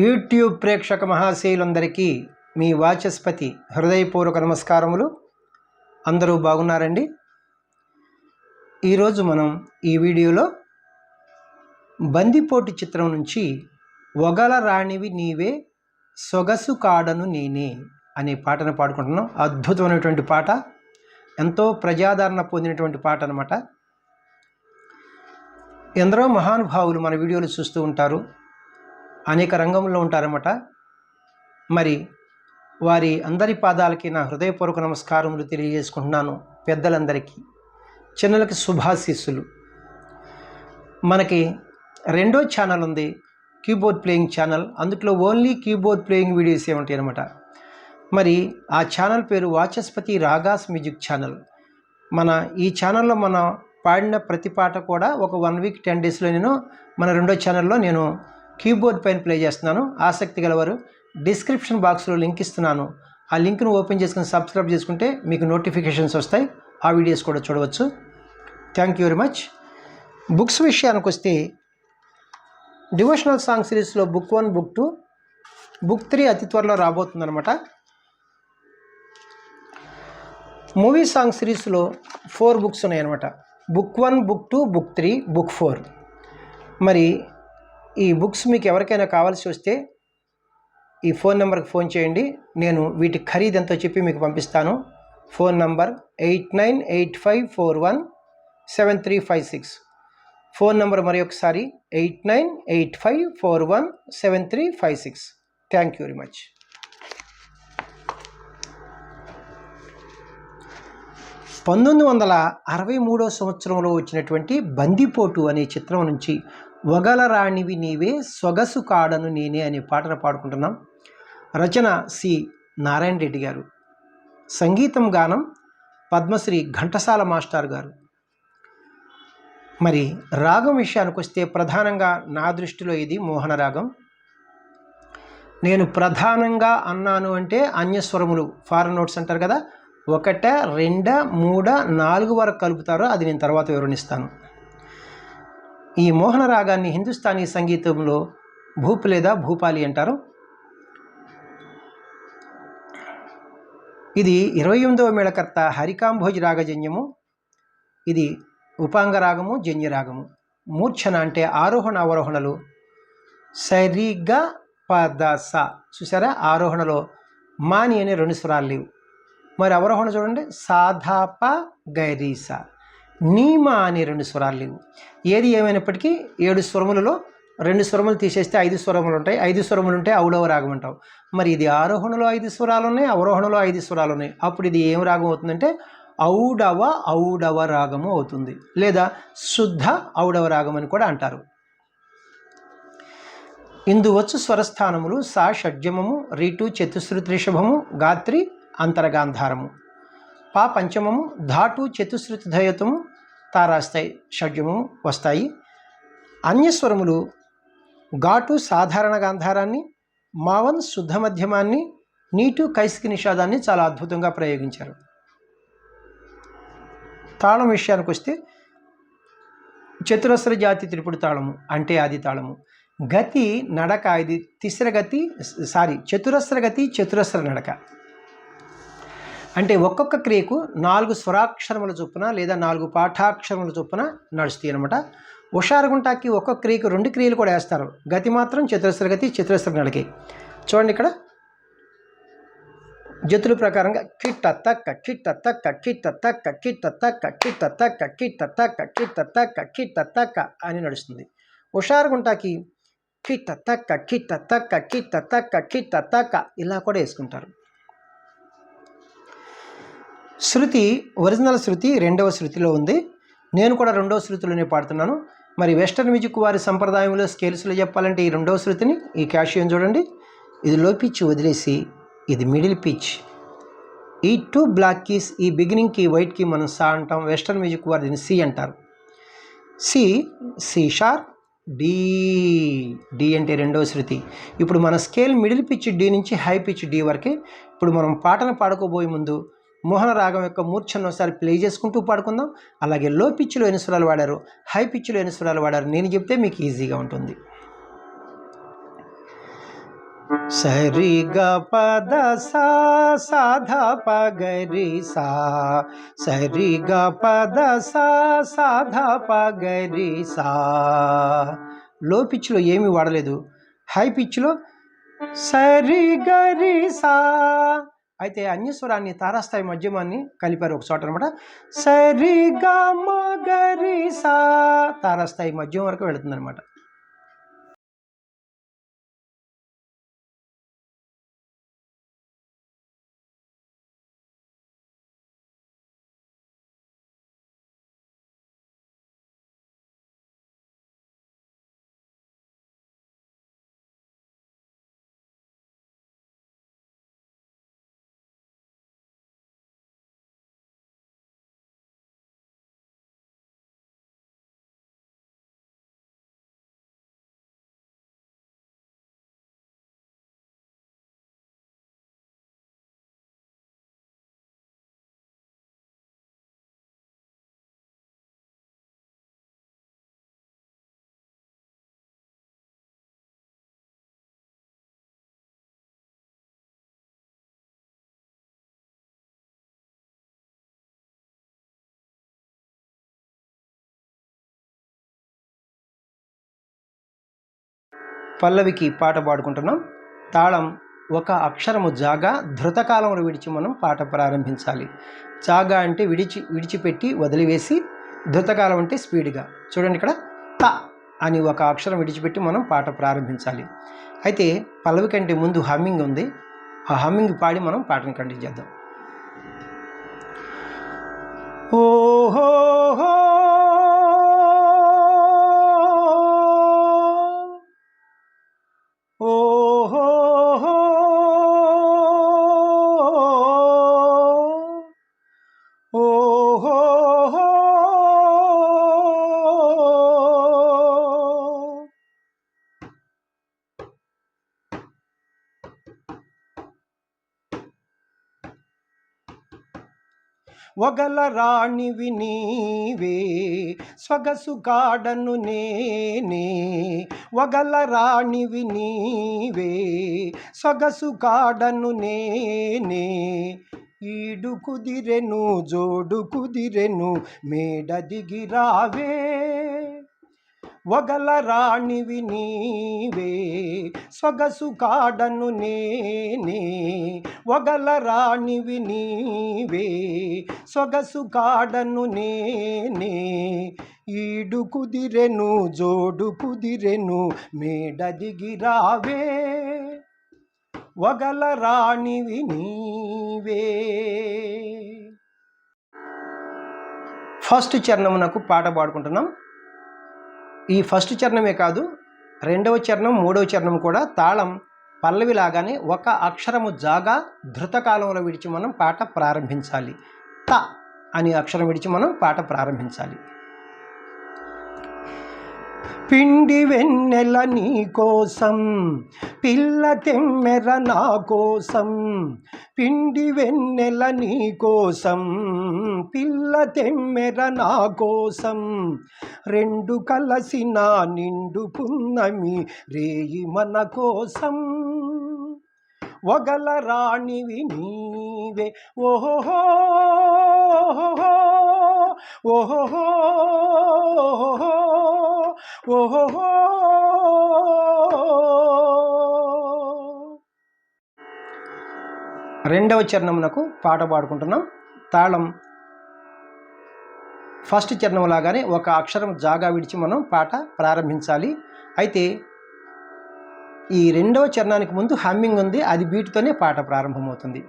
YouTube ప్రేక్షక మహాశయులందరికీ మీ వాచస్పతి హృదయపూర్వక నమస్కారములు. అందరూ బాగున్నారండి? ఈరోజు మనం ఈ వీడియోలో బందిపోటు చిత్రం నుంచి ఒగల రాణివి నీవే సొగసు కాడను నేనే అనే పాటను పాడుకుంటున్నాం. అద్భుతమైనటువంటి పాట ఎంతో ప్రజాదరణ పొందినటువంటి పాట అనమాట ఎందరో మహానుభావులు మన వీడియోలు చూస్తూ ఉంటారు. అనేక రంగంలో ఉంటారన్నమాట. మరి వారి అందరి పాదాలకి నా హృదయపూర్వక నమస్కారములు తెలియజేసుకుంటున్నాను పెద్దలందరికీ. చిన్నలకి శుభాశీస్సులు. మనకి రెండో ఛానల్ ఉంది కీబోర్డ్ ప్లేయింగ్ ఛానల్. అందులో ఓన్లీ కీబోర్డ్ ప్లేయింగ్ వీడియోస్ ఉంటాయి అనమాట మరి ఆ ఛానల్ పేరు వాచస్పతి రాగాస్ మ్యూజిక్ ఛానల్. మన ఈ ఛానల్లో మన పాడిన ప్రతి పాట కూడా ఒక వన్ వీక్ టెన్ డేస్లో నేను మన రెండో ఛానల్లో నేను కీబోర్డ్ పైన ప్లే చేస్తున్నాను. ఆసక్తి గలవారు డిస్క్రిప్షన్ బాక్స్లో లింక్ ఇస్తున్నాను. ఆ లింక్ను ఓపెన్ చేసుకుని సబ్స్క్రైబ్ చేసుకుంటే మీకు నోటిఫికేషన్స్ వస్తాయి. ఆ వీడియోస్ కూడా చూడవచ్చు. Thank you very much. Books విషయానికి వస్తే డివోషనల్ సాంగ్ సిరీస్లో book one book two book three అతి త్వరలో రాబోతుందన్నమాట. మూవీ సాంగ్ సిరీస్లో ఫోర్ బుక్స్ ఉన్నాయన్నమాట. Book one book two book three book four. మరి ఈ బుక్స్ మీకు ఎవరికైనా కావాల్సి వస్తే ఈ ఫోన్ నెంబర్కి ఫోన్ చేయండి. నేను వీటి ఖరీదు ఎంతో చెప్పి మీకు పంపిస్తాను. Phone number eight nine eight five four one seven three five six. Phone number మరి ఒకసారి eight nine eight five four one seven three five six. Thank you very much. పంతొమ్మిది వందల అరవై మూడో సంవత్సరంలో వచ్చినటువంటి బందిపోటు అనే చిత్రం నుంచి రాణివి నీవే సొగసు కాడను నేనే అనే పాటను పాడుకుంటున్నాం. రచన సి. నారాయణ రెడ్డి గారు. సంగీతం గానం పద్మశ్రీ ఘంటసాల మాస్టర్ గారు. మరి రాగం విషయానికి వస్తే ప్రధానంగా నా దృష్టిలో ఇది మోహన రాగం. నేను ప్రధానంగా అన్నాను అంటే అన్యస్వరములు ఫారెన్ నోట్స్ అంటారు కదా ఒకట రెండ మూడ నాలుగు వరకు కలుపుతారో అది నేను తర్వాత వివరణిస్తాను ఈ మోహన రాగాన్ని హిందుస్థానీ సంగీతంలో భూప్ లేదా భూపాలి అంటారు. ఇది ఇరవై ఎనిమిదవ మేళకర్త హరికాంభోజ్ రాగజన్యము. ఇది ఉపాంగ రాగము జన్యరాగము మూర్ఛన అంటే ఆరోహణ అవరోహణలు. సరిగా పద స చూసారా? ఆరోహణలో మాని అనే రెండు స్వరాలు లేవు. మరి అవరోహణ చూడండి. సాధాప గైరీస. నీమా అనే రెండు స్వరాలు లేవు. ఏది ఏమైనప్పటికీ ఏడు స్వరములలో రెండు స్వరములు తీసేస్తే ఐదు స్వరములు ఉంటాయి. ఐదు స్వరములు ఉంటే ఔడవ రాగం అంటావు. మరి ఇది ఆరోహణలో ఐదు స్వరాలు ఉన్నాయి అవరోహణలో ఐదు స్వరాలు ఉన్నాయి. అప్పుడు ఇది ఏం రాగం అవుతుందంటే ఔడవ ఔడవ రాగము అవుతుంది. లేదా శుద్ధ ఔడవ రాగం అని కూడా అంటారు. ఇందువచ్చు స్వరస్థానములు సా షడ్జమము రీటు చతుశ్రుతి గాత్రి అంతరగాంధారము. పా పంచమము ధాటు చతుశ్రుతి దయతము తారాస్తాయి షడ్యము వస్తాయి. అన్యస్వరములు ఘాటు సాధారణ గాంధారాన్ని మావన్ శుద్ధ మధ్యమాన్ని నీటు కైసికి నిషాదాన్ని చాలా అద్భుతంగా ప్రయోగించారు. తాళం విషయానికి వస్తే చతురస్ర జాతి త్రిపుడు తాళము అంటే ఆది తాళము. గతి నడక ఇది తిస్ర గతి సారీ చతురస్ర గతి చతురస్ర నడక. అంటే ఒక్కొక్క క్రియకు నాలుగు స్వరాక్షరముల చొప్పున లేదా నాలుగు పాఠాక్షరముల చొప్పున నడుస్తాయి అనమాట హుషారుగుంటాకి ఒక్కొక్క క్రియకు రెండు క్రియలు కూడా వేస్తారు. గతి మాత్రం చతురస్ర గతి చతురస్ర నడికి. చూడండి ఇక్కడ. జతుల ప్రకారంగా కిట్ట తక్క కిట్ట తక్క కిట్ట తక్క కిట్ట తక్క కిట్ట తక్క కిట్ట తక్క కిట్ట తక్క కిట్ట తక్క అని నడుస్తుంది. హుషారుగుంటాకి కిట్ట తక్క కిట్ట తక్క కిట్ట తక్క కిట్ట తక్క ఇలా కూడా వేసుకుంటారు. శృతి ఒరిజినల్ శృతి రెండవ శృతిలో ఉంది. నేను కూడా రెండవ శృతిలోనే పాడుతున్నాను. మరి వెస్టర్న్ మ్యూజిక్ వారి సంప్రదాయంలో స్కేల్స్లో చెప్పాలంటే ఈ రెండవ శృతిని ఈ క్యాషియం చూడండి. ఇది లో పిచ్ వదిలేసి ఇది మిడిల్ పిచ్ ఈ టూ బ్లాక్ కీస్ ఈ బిగినింగ్కి వైట్కి మనం సా అంటాం వెస్టర్న్ మ్యూజిక్ వారు దీన్ని సి అంటారు. C C sharp D D అంటే రెండవ శృతి. ఇప్పుడు మన స్కేల్ మిడిల్ పిచ్ డి నుంచి హై పిచ్ డి వరకే ఇప్పుడు మనం పాటను పాడుకోబోయే ముందు మోహన రాగం యొక్క మూర్ఛను ఒకసారి ప్లే చేసుకుంటూ పాడుకుందాం. అలాగే లో పిచ్లో ఎన్ని స్వరాలు వాడారు? హై పిచ్లో ఎన్ని స్వరాలు వాడారు? నేను చెప్తే మీకు ఈజీగా ఉంటుంది. సరి గ పద సా సాధ పగరి సా. సరి గ పద సా సాధ పగరి సా. లో పిచ్లో ఏమీ వాడలేదు. హై పిచ్లో సరి గరి సా. అయితే అన్యస్వరాన్ని తారాస్థాయి మధ్యమాన్ని కలిపారు ఒక చోట అనమాట సరిగా మగరి మ సా తారాస్థాయి మధ్యం వరకు వెళుతుంది అనమాట పల్లవికి పాట పాడుకుంటున్నాం. తాళం ఒక అక్షరము జాగా ధృతకాలంలో విడిచి మనం పాట ప్రారంభించాలి. జాగా అంటే విడిచి విడిచిపెట్టి వదిలివేసి ధృతకాలం అంటే స్పీడ్గా. చూడండి ఇక్కడ త అని ఒక అక్షరం విడిచిపెట్టి మనం పాట ప్రారంభించాలి. అయితే పల్లవి కంటే ముందు హమ్మింగ్ ఉంది. ఆ హమ్మింగ్ పాడి మనం పాటను కంటిన్యూ చేద్దాం. ఓహో ఓహో! ఒగల రాణివి నీవే స్వగసు కాడను నేనే. ఒగల రాణివి నీవే సొగసు కాడను నేనే. ఈడు కుదిరెను జోడు కుదిరెను మేడ దిగిరావే ఒగల రాణివి నీవే సొగసు కాడను నేనే. ఒగల రాణివి నీవే సొగసు కాడను నేనే. ఈడు కుదిరెను జోడు కుదిరెను మేడ దిగిరావే వగల రాణివి నీవే. ఫస్ట్ చరణమునకు పాట పాడుకుంటున్నాం. ఈ ఫస్ట్ చరణమే కాదు రెండవ చరణం మూడవ చరణం కూడా తాళం పల్లవి లాగానే ఒక అక్షరము జాగా ధృతకాలంలో విడిచి మనం పాట ప్రారంభించాలి. త అని అక్షరం విడిచి మనం పాట ప్రారంభించాలి. పిండి వెన్నెల నీ కోసం పిల్ల తెమ్మెర నా కోసం పిండి వెన్నెల నీ కోసం పిల్ల తెమ్మెర నా కోసం. రెండు కలసిన నిండు పున్నమి రేయి మన కోసం. ఒగల రాణివి నీవే ఓహో ఓహో ఓహో రెండవ చరణమునకు పాట పాడుకుంటున్నాం. తాళం ఫస్ట్ చరణం లాగానే ఒక అక్షరం జాగా విడిచి మనం పాట ప్రారంభించాలి. అయితే ఈ రెండవ చరణానికి ముందు హమ్మింగ్ ఉంది అది బీటుతోనే పాట ప్రారంభమవుతుంది.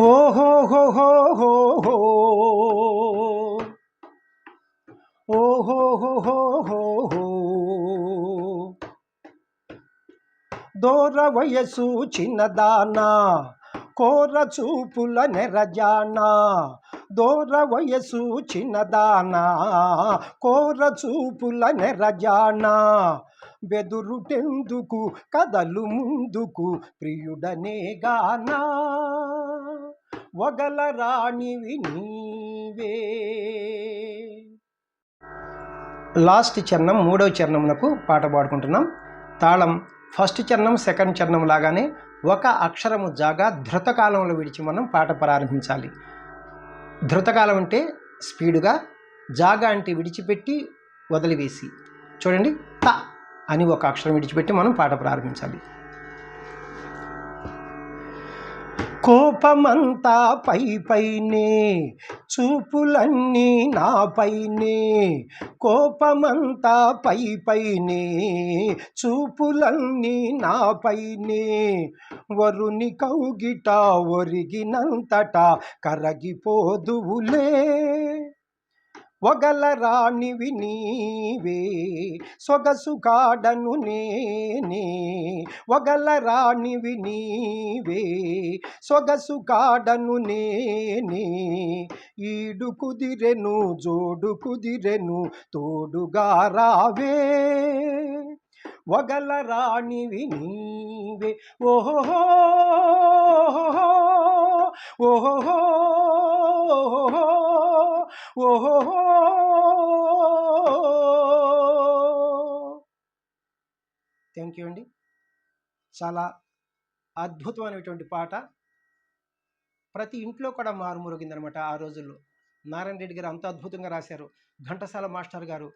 ఓహో హో హో హో హో ఓహో హో హో హో దూర వయసు చిన్నదానా కోర చూపుల నెరజానా. దూర వయసు చిన్నదానా కోర చూపుల నెరజానా. బెదురుటెందుకు కదలు ముందుకు ప్రియుడనే గానా. వగల రాణివి నీవే. లాస్ట్ చరణం మూడవ చరణమునకు పాట పాడుకుంటున్నాం. తాళం ఫస్ట్ చరణం సెకండ్ చరణం లాగానే ఒక అక్షరము జాగా ధృతకాలంలో విడిచి మనం పాట ప్రారంభించాలి. ధృతకాలం అంటే స్పీడుగా జాగా అంటే విడిచిపెట్టి వదిలివేసి. చూడండి త అని ఒక అక్షరం విడిచిపెట్టి మనం పాట ప్రారంభించాలి. కోపమంతా పై పైనే చూపులన్నీ నాపైనే కోపమంతా పై పైనే చూపులన్నీ నాపైనే వరుని కౌగిట ఒరిగినంతట కరగిపోదువులే. ఒగల రాణివి నీవే సొగసు కాడను నేనే ఒగల రాణివి నీవే సొగసు కాడను నేనే ఈడు కుదిరెను జోడు కుదిరెను తోడుగా రావే ఒగల రాణివి నీవే ఓహో ఓహో ఓహో ఓహో థ్యాంక్ యూ అండి. చాలా అద్భుతమైనటువంటి పాట. ప్రతి ఇంట్లో కూడా మారుమురుగిందనమాట ఆ రోజుల్లో. నారాయణ రెడ్డి గారు అంత అద్భుతంగా రాశారు. ఘంటసాల మాస్టర్ గారు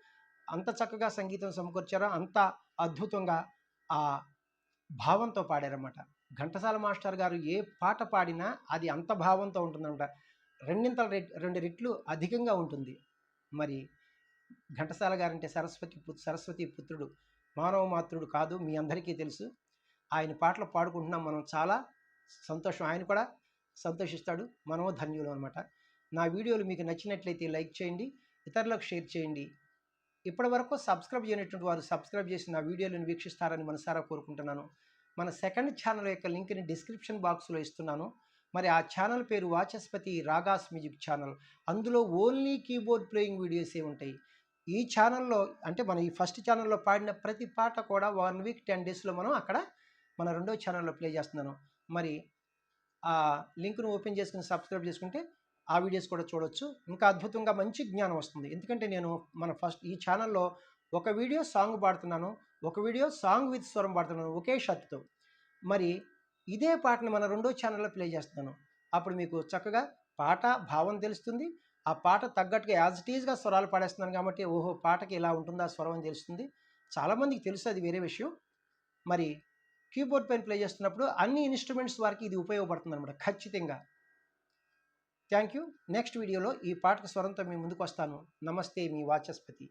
అంత చక్కగా సంగీతం సమకూర్చారో అంత అద్భుతంగా ఆ భావంతో పాడారన్నమాట. ఘంటసాల మాస్టర్ గారు ఏ పాట పాడినా అది అంత భావంతో ఉంటుందన్నమాట. రెండింతల రెట్ రెండు రెట్లు అధికంగా ఉంటుంది. మరి ఘంటసాల గారంటే సరస్వతి సరస్వతి పుత్రుడు మానవ మాతృడు కాదు మీ అందరికీ తెలుసు. ఆయన పాటలు పాడుకుంటున్నాం మనం చాలా సంతోషం. ఆయన కూడా సంతోషిస్తాడు మనము ధన్యులు అనమాట నా వీడియోలు మీకు నచ్చినట్లయితే లైక్ చేయండి ఇతరులకు షేర్ చేయండి. ఇప్పటి వరకు సబ్స్క్రైబ్ చేయనటువంటి వారు సబ్స్క్రైబ్ చేసి నా వీడియోలను వీక్షిస్తారని మనసారా కోరుకుంటున్నాను. మన సెకండ్ ఛానల్ యొక్క లింక్ని డిస్క్రిప్షన్ బాక్స్లో ఇస్తున్నాను. మరి ఆ ఛానల్ పేరు వాచస్పతి రాగాస్ మ్యూజిక్ ఛానల్. అందులో ఓన్లీ కీబోర్డ్ ప్లేయింగ్ వీడియోసే ఉంటాయి. ఈ ఛానల్లో అంటే మన ఈ ఫస్ట్ ఛానల్లో పాడిన ప్రతి పాట కూడా వన్ వీక్ టెన్ డేస్లో మనం అక్కడ మన రెండో ఛానల్లో ప్లే చేస్తున్నాను. మరి ఆ లింక్ను ఓపెన్ చేసుకుని సబ్స్క్రైబ్ చేసుకుంటే ఆ వీడియోస్ కూడా చూడొచ్చు. ఇంకా అద్భుతంగా మంచి జ్ఞానం వస్తుంది. ఎందుకంటే నేను మన ఫస్ట్ ఈ ఛానల్లో ఒక వీడియో సాంగ్ పాడుతున్నాను. ఒక వీడియో సాంగ్ విత్ స్వరం పాడుతున్నాను ఒకే షర్ట్తో. మరి ఇదే పాటను మన రెండో ఛానల్లో ప్లే చేస్తున్నాను. అప్పుడు మీకు చక్కగా పాట భావం తెలుస్తుంది. ఆ పాట తగ్గట్టుగా యాజ్ ఇట్ ఈజ్గా స్వరాలు పాడేస్తున్నాను కాబట్టి ఓహో పాటకి ఇలా ఉంటుందా స్వరం అని తెలుస్తుంది. చాలామందికి తెలుసు అది వేరే విషయం. మరి కీబోర్డ్ పైన ప్లే చేస్తున్నప్పుడు అన్ని ఇన్స్ట్రుమెంట్స్ వారికి ఇది ఉపయోగపడుతుంది అనమాట ఖచ్చితంగా. Thank you. నెక్స్ట్ వీడియోలో ఈ పాటకు స్వరంతో మీ ముందుకు వస్తాను. నమస్తే మీ వాచస్పతి.